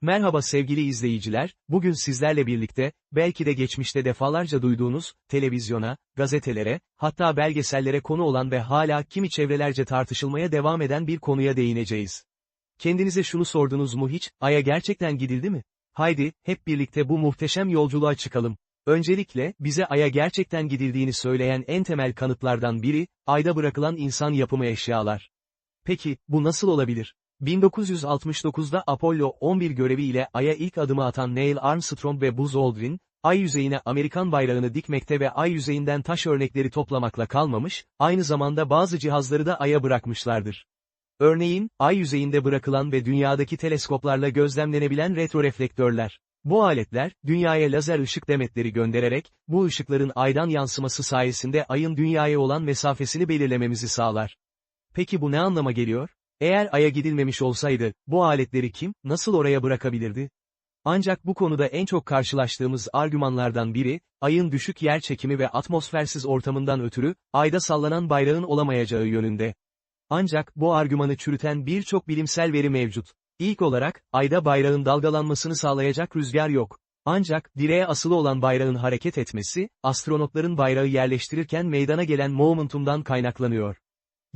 Merhaba sevgili izleyiciler, bugün sizlerle birlikte, belki de geçmişte defalarca duyduğunuz, televizyona, gazetelere, hatta belgesellere konu olan ve hala kimi çevrelerce tartışılmaya devam eden bir konuya değineceğiz. Kendinize şunu sordunuz mu hiç, Ay'a gerçekten gidildi mi? Haydi, hep birlikte bu muhteşem yolculuğa çıkalım. Öncelikle, bize Ay'a gerçekten gidildiğini söyleyen en temel kanıtlardan biri, Ay'da bırakılan insan yapımı eşyalar. Peki, bu nasıl olabilir? 1969'da Apollo 11 göreviyle Ay'a ilk adımı atan Neil Armstrong ve Buzz Aldrin, Ay yüzeyine Amerikan bayrağını dikmekte ve Ay yüzeyinden taş örnekleri toplamakla kalmamış, aynı zamanda bazı cihazları da Ay'a bırakmışlardır. Örneğin, Ay yüzeyinde bırakılan ve dünyadaki teleskoplarla gözlemlenebilen retroreflektörler. Bu aletler, dünyaya lazer ışık demetleri göndererek, bu ışıkların aydan yansıması sayesinde ayın dünyaya olan mesafesini belirlememizi sağlar. Peki bu ne anlama geliyor? Eğer Ay'a gidilmemiş olsaydı, bu aletleri kim, nasıl oraya bırakabilirdi? Ancak bu konuda en çok karşılaştığımız argümanlardan biri, Ay'ın düşük yer çekimi ve atmosfersiz ortamından ötürü, Ay'da sallanan bayrağın olamayacağı yönünde. Ancak, bu argümanı çürüten birçok bilimsel veri mevcut. İlk olarak, Ay'da bayrağın dalgalanmasını sağlayacak rüzgar yok. Ancak, direğe asılı olan bayrağın hareket etmesi, astronotların bayrağı yerleştirirken meydana gelen momentumdan kaynaklanıyor.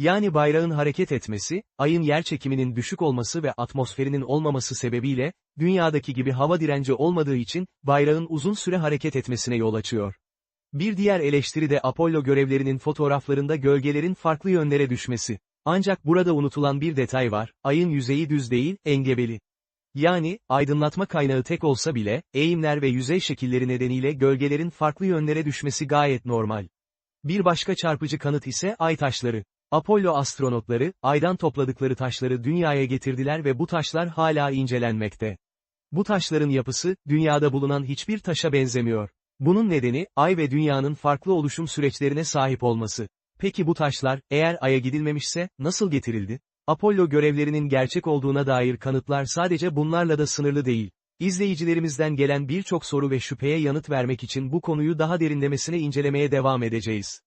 Yani bayrağın hareket etmesi, ayın yer çekiminin düşük olması ve atmosferinin olmaması sebebiyle, dünyadaki gibi hava direnci olmadığı için, bayrağın uzun süre hareket etmesine yol açıyor. Bir diğer eleştiri de Apollo görevlerinin fotoğraflarında gölgelerin farklı yönlere düşmesi. Ancak burada unutulan bir detay var, ayın yüzeyi düz değil, engebeli. Yani, aydınlatma kaynağı tek olsa bile, eğimler ve yüzey şekilleri nedeniyle gölgelerin farklı yönlere düşmesi gayet normal. Bir başka çarpıcı kanıt ise ay taşları. Apollo astronotları, aydan topladıkları taşları dünyaya getirdiler ve bu taşlar hala incelenmekte. Bu taşların yapısı, dünyada bulunan hiçbir taşa benzemiyor. Bunun nedeni, ay ve dünyanın farklı oluşum süreçlerine sahip olması. Peki bu taşlar, eğer aya gidilmemişse, nasıl getirildi? Apollo görevlerinin gerçek olduğuna dair kanıtlar sadece bunlarla da sınırlı değil. İzleyicilerimizden gelen birçok soru ve şüpheye yanıt vermek için bu konuyu daha derinlemesine incelemeye devam edeceğiz.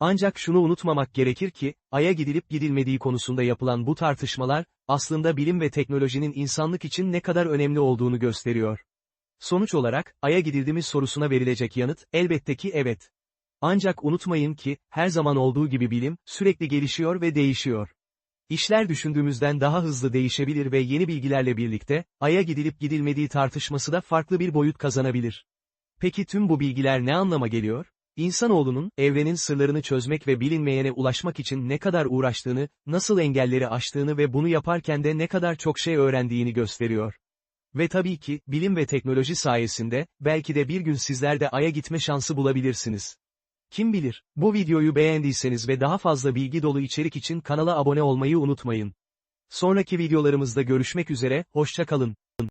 Ancak şunu unutmamak gerekir ki, Ay'a gidilip gidilmediği konusunda yapılan bu tartışmalar, aslında bilim ve teknolojinin insanlık için ne kadar önemli olduğunu gösteriyor. Sonuç olarak, Ay'a gidildi sorusuna verilecek yanıt, elbette ki evet. Ancak unutmayın ki, her zaman olduğu gibi bilim, sürekli gelişiyor ve değişiyor. İşler düşündüğümüzden daha hızlı değişebilir ve yeni bilgilerle birlikte, Ay'a gidilip gidilmediği tartışması da farklı bir boyut kazanabilir. Peki tüm bu bilgiler ne anlama geliyor? İnsanoğlunun, evrenin sırlarını çözmek ve bilinmeyene ulaşmak için ne kadar uğraştığını, nasıl engelleri aştığını ve bunu yaparken de ne kadar çok şey öğrendiğini gösteriyor. Ve tabii ki, bilim ve teknoloji sayesinde, belki de bir gün sizler de Ay'a gitme şansı bulabilirsiniz. Kim bilir, bu videoyu beğendiyseniz ve daha fazla bilgi dolu içerik için kanala abone olmayı unutmayın. Sonraki videolarımızda görüşmek üzere, hoşça kalın.